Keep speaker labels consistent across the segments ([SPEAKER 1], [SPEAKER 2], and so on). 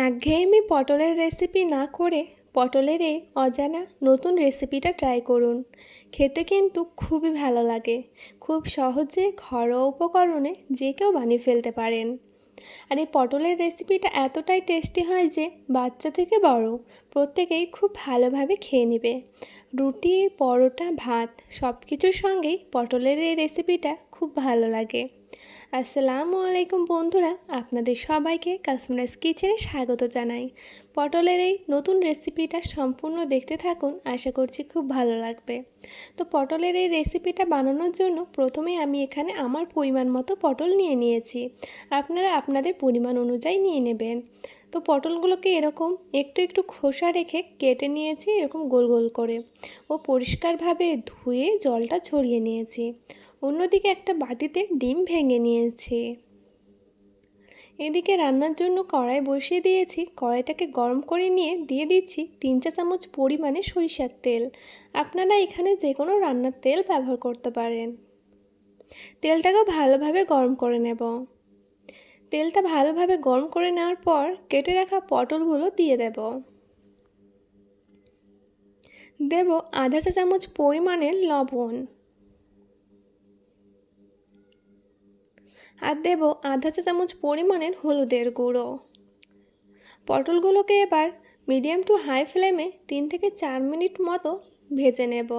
[SPEAKER 1] একঘেয়েমি পটলের রেসিপি না করে পটলের এই অজানা নতুন রেসিপিটা ট্রাই করুন। খেতে কিন্তু খুবই ভালো লাগে। খুব সহজে ঘরোয়া উপকরণে যে কেউ বানিয়ে ফেলতে পারেন। আর এই পটলের রেসিপিটা এতটাই টেস্টি হয় যে বাচ্চা থেকে বড় প্রত্যেকেই খুব ভালোভাবে খেয়ে নেবে। রুটি, পরোটা, ভাত সব কিছুর সঙ্গেই পটলের এই রেসিপিটা খুব ভালো লাগে। আসসালামু আলাইকুম বন্ধুরা, আপনাদের সবাইকে কাশ্মীরাস কিচেনে স্বাগত জানাই। পটলের এই নতুন রেসিপিটা সম্পূর্ণ দেখতে থাকুন, আশা করছি খুব ভালো লাগবে। তো পটলের এই রেসিপিটা বানানোর জন্য প্রথমে আমি এখানে আমার পরিমাণ মতো পটল নিয়ে নিয়েছি। আপনারা আপনাদের পরিমাণ অনুযায়ী নিয়ে নেবেন। তো পটলগুলোকে এরকম একটু একটু খোসা রেখে কেটে নিয়েছি, এরকম গোল গোল করে। ও পরিষ্কারভাবে ধুয়ে জলটা ছড়িয়ে নিয়েছি। অন্যদিকে একটা বাটিতে ডিম ভেঙে নিয়েছি। এদিকে রান্নার জন্য কড়াই বসিয়ে দিয়েছি। কড়াইটাকে গরম করে নিয়ে দিয়ে দিচ্ছি তিন চা চামচ পরিমাণে সরিষার তেল। আপনারা এখানে যে কোনো রান্নার তেল ব্যবহার করতে পারেন। তেলটাকে ভালোভাবে গরম করে নেব। তেলটা ভালোভাবে গরম করে নেওয়ার পর কেটে রাখা পটলগুলো দিয়ে দেব। দেব আধা চা চামচ পরিমাণের লবণ। আর দেব আধা চা চামচ পরিমাণের হলুদের গুঁড়ো। পটলগুলোকে এবার মিডিয়াম টু হাই ফ্লেমে তিন থেকে চার মিনিট মতো ভেজে নেব।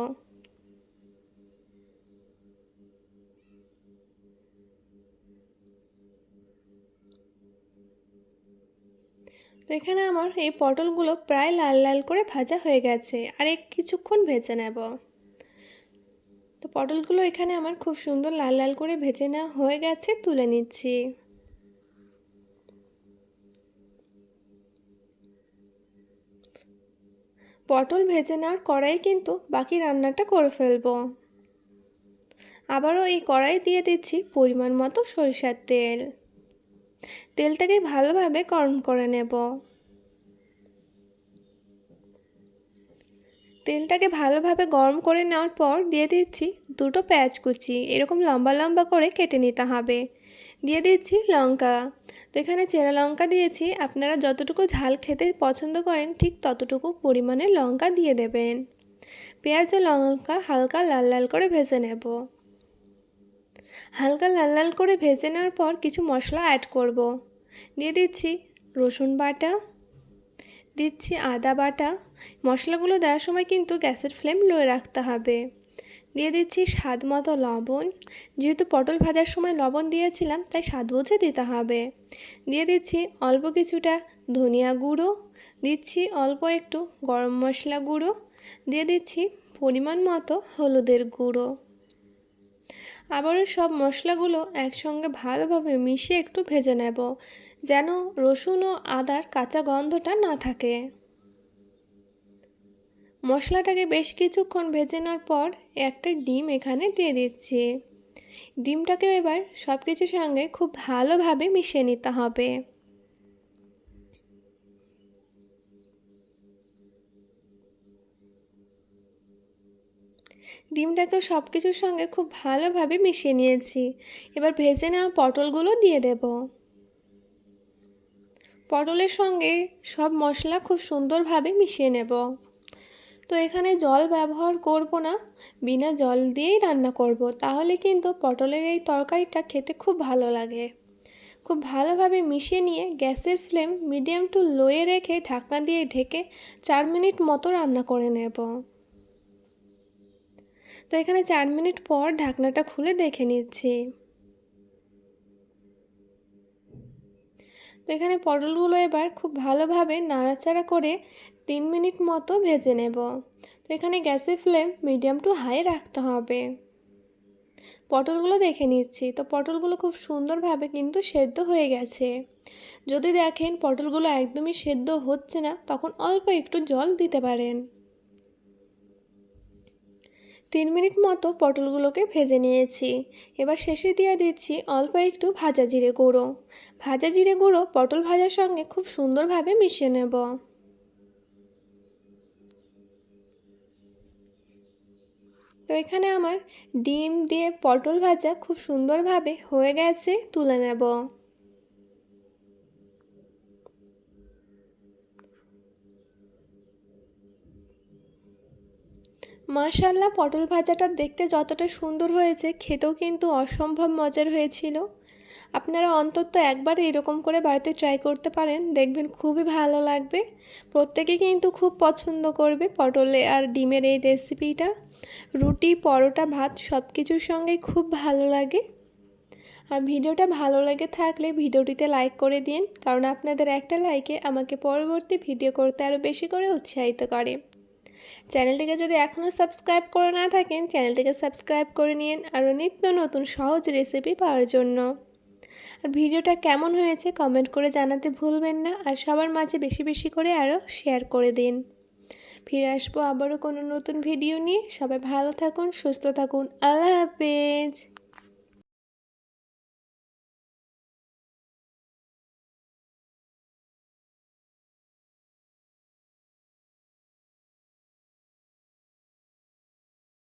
[SPEAKER 1] তো এখানে আমার এই পটলগুলো প্রায় লাল লাল করে ভাজা হয়ে গেছে, আর কিছুক্ষণ ভেজে নেব। পটলগুলো এখানে আমার খুব সুন্দর লাল লাল করে ভেজে নেওয়া হয়ে গেছে, তুলে নিচ্ছি। পটল ভেজে নেওয়ার কড়াই কিন্তু বাকি রান্নাটা করে ফেলব। আবারও এই কড়াই দিয়ে দিচ্ছি পরিমাণ মতো সরিষার তেল। তেলটাকে ভালোভাবে গরম করে নেব। তেলটাকে ভালোভাবে গরম করে নেওয়ার পর দিয়ে দিচ্ছি দুটো পেঁয়াজ কুচি। এরকম লম্বা লম্বা করে কেটে নিতে হবে। দিয়ে দিচ্ছি লঙ্কা। তো এখানে চেরা লঙ্কা দিয়েছি। আপনারা যতটুকু ঝাল খেতে পছন্দ করেন, ঠিক ততটুকু পরিমাণে লঙ্কা দিয়ে দেবেন। পেঁয়াজ ও লঙ্কা হালকা লাল লাল করে ভেজে নেব। হালকা লাল লাল করে ভেজে নেওয়ার পর কিছু মশলা অ্যাড করব। দিয়ে দিচ্ছি রসুন বাটা। দিচ্ছি আদা বাটা। মশলাগুলো দেওয়ার সময় কিন্তু গ্যাসের ফ্লেম লোয়ে রাখতে হবে। দিয়ে দিচ্ছি স্বাদ মতো লবণ। যেহেতু পটল ভাজার সময় লবণ দিয়েছিলাম, তাই স্বাদ বুঝে দিতে হবে। দিয়ে দিচ্ছি অল্প কিছুটা ধনিয়া গুঁড়ো। দিচ্ছি অল্প একটু গরম মশলা গুঁড়ো। দিয়ে দিচ্ছি পরিমাণ মতো হলুদের গুঁড়ো। আবারও সব মশলাগুলো একসঙ্গে ভালোভাবে মিশিয়ে একটু ভেজে নেব। যেন রসুন ও আদার কাঁচা গন্ধটা না থাকে। মশলাটাকে বেশ কিছুক্ষণ ভেজে নেওয়ার পর একটা ডিম এখানে দিয়ে দিচ্ছি। ডিমটাকেও এবার সব কিছুর সঙ্গে খুব ভালোভাবে মিশিয়ে নিতে হবে। ডিমটাকেও সব কিছুর সঙ্গে খুব ভালোভাবে মিশিয়ে নিয়েছি। এবার ভেজে নেওয়া পটলগুলো দিয়ে দেব। পটলের সঙ্গে সব মশলা খুব সুন্দরভাবে মিশিয়ে নেব। তো এখানে জল ব্যবহার করব না, বিনা জল দিয়েই রান্না করব। তাহলে কিন্তু পটলের এই তরকারিটা খেতে খুব ভালো লাগে। খুব ভালোভাবে মিশিয়ে নিয়ে গ্যাসের ফ্লেম মিডিয়াম টু লোয়ে রেখে ঢাকনা দিয়ে ঢেকে চার মিনিট মতো রান্না করে নেব। তো এখানে চার মিনিট পর ঢাকনাটা খুলে দেখে নিচ্ছি। তো এখানে পটলগুলো এবার খুব ভালোভাবে নাড়াচাড়া করে তিন মিনিট মতো ভেজে নেব। তো এখানে গ্যাসের ফ্লেম মিডিয়াম টু হাই রাখতে হবে। পটলগুলো দেখে নিচ্ছি। তো পটলগুলো খুব সুন্দরভাবে কিন্তু সেদ্ধ হয়ে গেছে। যদি দেখেন পটলগুলো একদমই সেদ্ধ হচ্ছে না, তখন অল্প একটু জল দিতে পারেন। তিন মিনিট মতো পটলগুলোকে ভেজে নিয়েছি। এবার শেষে দিয়ে দিচ্ছি অল্প একটু ভাজা জিরে গুঁড়ো। ভাজা জিরে গুঁড়ো পটল ভাজার সঙ্গে খুব সুন্দরভাবে মিশিয়ে নেব। তো এখানে আমার ডিম দিয়ে পটল ভাজা খুব সুন্দরভাবে হয়ে গেছে, তুলে নেব। মাশাল্লাহ পটল ভাজাটা দেখতে যতটা সুন্দর হয়েছে, খেতেও কিন্তু অসম্ভব মজার হয়েছিল। আপনারা অন্তত একবার এরকম করে বাড়িতে ট্রাই করতে পারেন, দেখবেন খুবই ভালো লাগবে। প্রত্যেকে কিন্তু খুব পছন্দ করবে পটলে আর ডিমের এই রেসিপিটা রুটি, পরোটা, ভাত সব কিছুর সঙ্গেই খুব ভালো লাগে। আর ভিডিওটা ভালো লেগে থাকলে ভিডিওটিতে লাইক করে দিন, কারণ আপনাদের একটা লাইকে আমাকে পরবর্তী ভিডিও করতে আরও বেশি করে উৎসাহিত করে। চ্যানেলটিকে যদি এখনও সাবস্ক্রাইব করে না থাকেন, চ্যানেলটিকে সাবস্ক্রাইব করে নিন আরও নিত্য নতুন সহজ রেসিপি পাওয়ার জন্য। আর ভিডিওটা কেমন হয়েছে কমেন্ট করে জানাতে ভুলবেন না আর সবার মাঝে বেশি বেশি করে আরও শেয়ার করে দিন। ফিরে আসব আবারও কোনো নতুন ভিডিও নিয়ে। সবাই ভালো থাকুন, সুস্থ থাকুন। আল্লাহ হাফেজ।